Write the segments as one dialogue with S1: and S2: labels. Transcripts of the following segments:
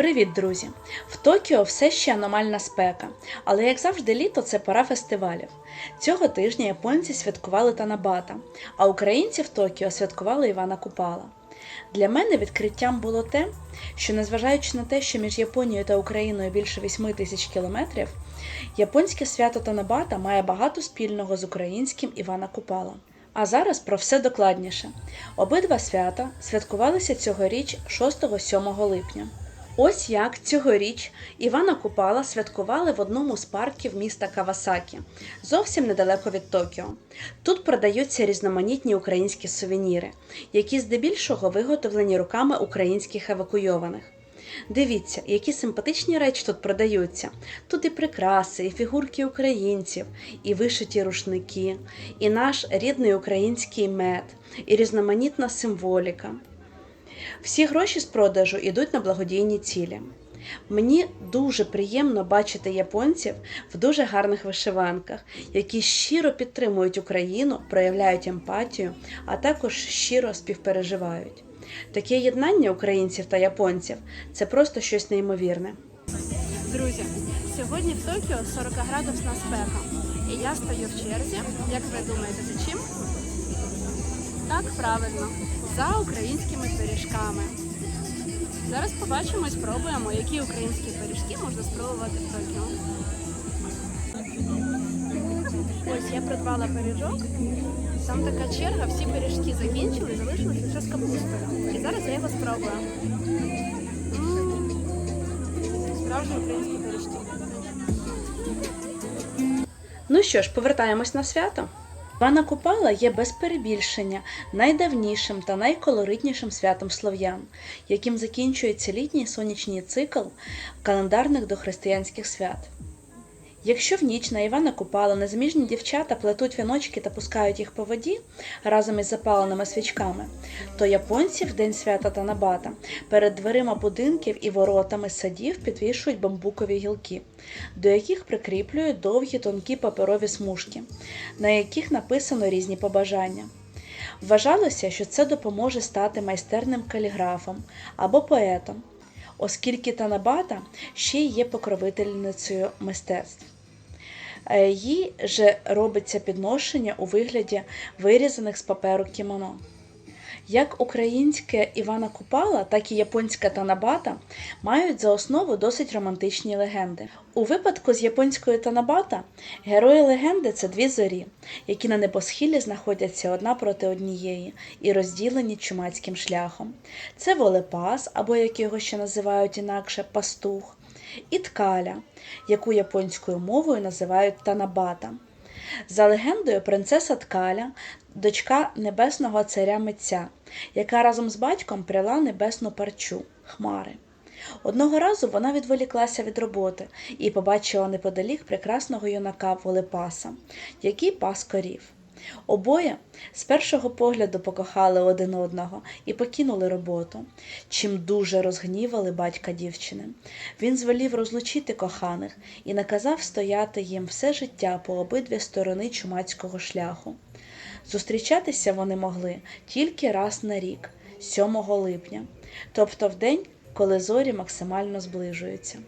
S1: Привіт, друзі! В Токіо все ще аномальна спека, але як завжди, літо це пора фестивалів. Цього тижня японці святкували Танабата, а українці в Токіо святкували Івана Купала. Для мене відкриттям було те, що незважаючи на те, що між Японією та Україною більше 8 тисяч кілометрів, японське свято Танабата має багато спільного з українським Івана Купала. А зараз про все докладніше. Обидва свята святкувалися цьогоріч 6-7 липня. Ось як цьогоріч Івана Купала святкували в одному з парків міста Кавасакі, зовсім недалеко від Токіо. Тут продаються різноманітні українські сувеніри, які здебільшого виготовлені руками українських евакуйованих. Дивіться, які симпатичні речі тут продаються. Тут і прикраси, і фігурки українців, і вишиті рушники, і наш рідний український мед, і різноманітна символіка. Всі гроші з продажу йдуть на благодійні цілі. Мені дуже приємно бачити японців в дуже гарних вишиванках, які щиро підтримують Україну, проявляють емпатію, а також щиро співпереживають. Таке єднання українців та японців це просто щось неймовірне.
S2: Друзі, сьогодні в Токіо 40 градусна спека. І я стою в черзі. Як ви думаєте, за чим? Так, правильно, за українськими пиріжками. Зараз побачимо і спробуємо, які українські пиріжки можна спробувати в Токіо. Ось я придбала пиріжок. Там така черга, всі пиріжки закінчили, залишилось лише з капустою. І зараз я його спробую. Справжні українські пиріжки.
S1: Ну що ж, повертаємось на свято. Івана Купала є без перебільшення найдавнішим та найколоритнішим святом слов'ян, яким закінчується літній сонячний цикл календарних дохристиянських свят. Якщо в ніч на Івана Купала незаміжні дівчата плетуть віночки та пускають їх по воді разом із запаленими свічками, то японці в день свята Танабата перед дверима будинків і воротами садів підвішують бамбукові гілки, до яких прикріплюють довгі тонкі паперові смужки, на яких написано різні побажання. Вважалося, що це допоможе стати майстерним каліграфом або поетом, оскільки Танабата ще й є покровительницею мистецтв. Е, Їй же робиться підношення у вигляді вирізаних з паперу кімоно. Як українське Івана Купала, так і японська Танабата мають за основу досить романтичні легенди. У випадку з японської Танабата герої легенди це дві зорі, які на небосхилі знаходяться одна проти однієї і розділені чумацьким шляхом. Це Волепас, або як його ще називають інакше пастух, і ткаля, яку японською мовою називають Танабата. За легендою, принцеса Ткаля, дочка небесного царя митця, яка разом з батьком пряла небесну парчу хмари. Одного разу вона відволіклася від роботи і побачила неподалік прекрасного юнака Волепаса, який пас корів. Обоє з першого погляду покохали один одного і покинули роботу, чим дуже розгнівали батька дівчини. Він звелів розлучити коханих і наказав стояти їм все життя по обидві сторони чумацького шляху. Зустрічатися вони могли тільки раз на рік, 7 липня, тобто в день, коли зорі максимально зближуються.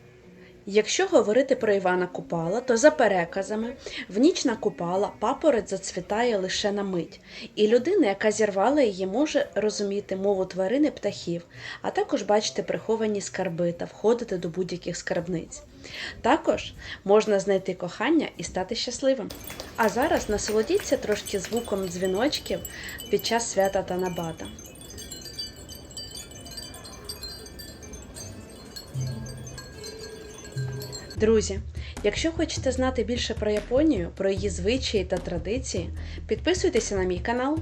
S1: Якщо говорити про Івана Купала, то за переказами в ніч на Купала папорець зацвітає лише на мить, і людина, яка зірвала її, може розуміти мову тварини птахів, а також бачити приховані скарби та входити до будь-яких скарбниць. Також можна знайти кохання і стати щасливим. А зараз насолодіться трошки звуком дзвіночків під час свята Танабата. Друзі, якщо хочете знати більше про Японію, про її звичаї та традиції, підписуйтеся на мій канал.